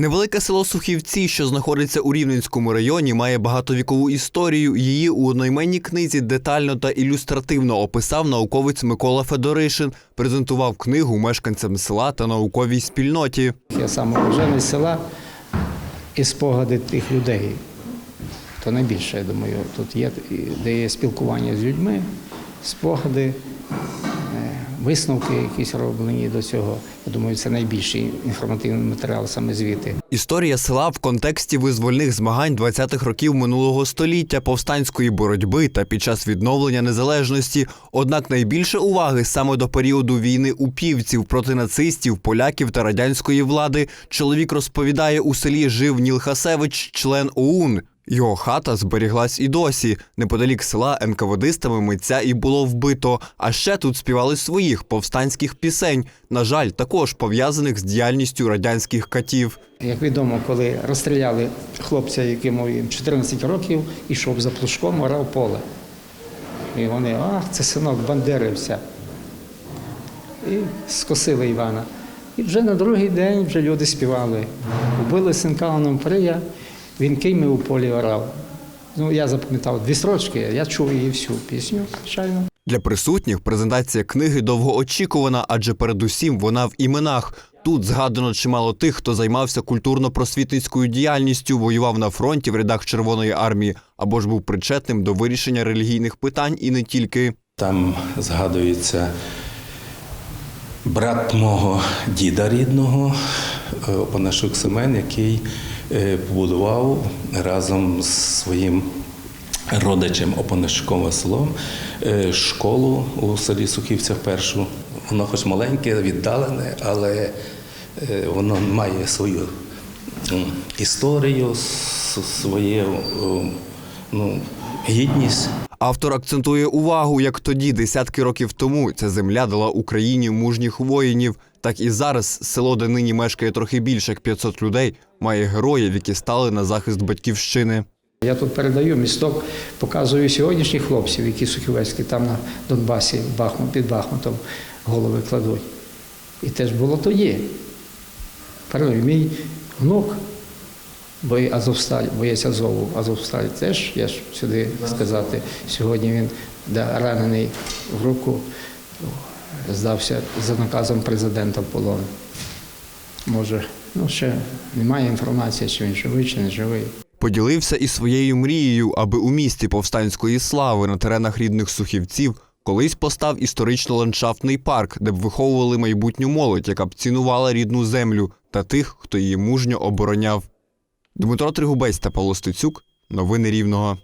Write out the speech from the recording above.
Невелике село Сухівці, що знаходиться у Рівненському районі, має багатовікову історію. Її у одноіменній книзі детально та ілюстративно описав науковець Микола Федоришин. Презентував книгу мешканцям села та науковій спільноті. Я сам уроженець села і спогади тих людей. То найбільше, я думаю, тут є, де є спілкування з людьми, спогади, е, висновки якісь роблені до цього. Я думаю, це найбільший інформативний матеріал саме звідти. Історія села в контексті визвольних змагань 20-х років минулого століття, повстанської боротьби та під час відновлення незалежності. Однак найбільше уваги саме до періоду війни упівців проти нацистів, поляків та радянської влади. Чоловік розповідає, у селі жив Ніл Хасевич, член ОУН. Його хата зберіглась і досі. Неподалік села НКВДистами митця і було вбито. А ще тут співали своїх повстанських пісень. На жаль, також пов'язаних з діяльністю радянських катів. Як відомо, коли розстріляли хлопця, якому 14 років, ішов за плужком, орав поле. І вони, ах, це синок бандерився. І скосили Івана. І вже на другий день вже люди співали. Убили синка Ономприя, він кийми у полі орав. Ну, я запам'ятав дві строчки, я чув її всю пісню, звичайно. Для присутніх презентація книги довгоочікувана, адже передусім вона в іменах. Тут згадано чимало тих, хто займався культурно-просвітницькою діяльністю, воював на фронті в рядах Червоної армії або ж був причетним до вирішення релігійних питань і не тільки. Там згадується брат мого діда рідного, Опанашук Семен, який е, побудував разом з своїм родичем Опанашуком Василом е, школу у селі Сухівцях першу. Воно хоч маленьке, віддалене, але е, воно має свою історію, своє е, ну, гідність. Автор акцентує увагу, як тоді, десятки років тому, ця земля дала Україні мужніх воїнів. Так і зараз село, де нині мешкає трохи більше як 500 людей, має героїв, які стали на захист батьківщини. Я тут передаю місток, показую сьогоднішніх хлопців, які сухівецькі там на Донбасі, Бахмут, під Бахмутом голови кладуть. І теж було тоді. Передаю, мій внук, бо і Азовсталь, боєць Азову, Азовсталь теж, я ж сюди сказати, сьогодні він да, ранений в руку, здався за наказом президента в полон. Може, ну ще немає інформації, чи він живий, чи не живий. Поділився і своєю мрією, аби у місті повстанської слави на теренах рідних сухівців колись постав історично-ландшафтний парк, де б виховували майбутню молодь, яка б цінувала рідну землю та тих, хто її мужньо обороняв. Дмитро Тригубець та Павло Стецюк. Новини Рівного.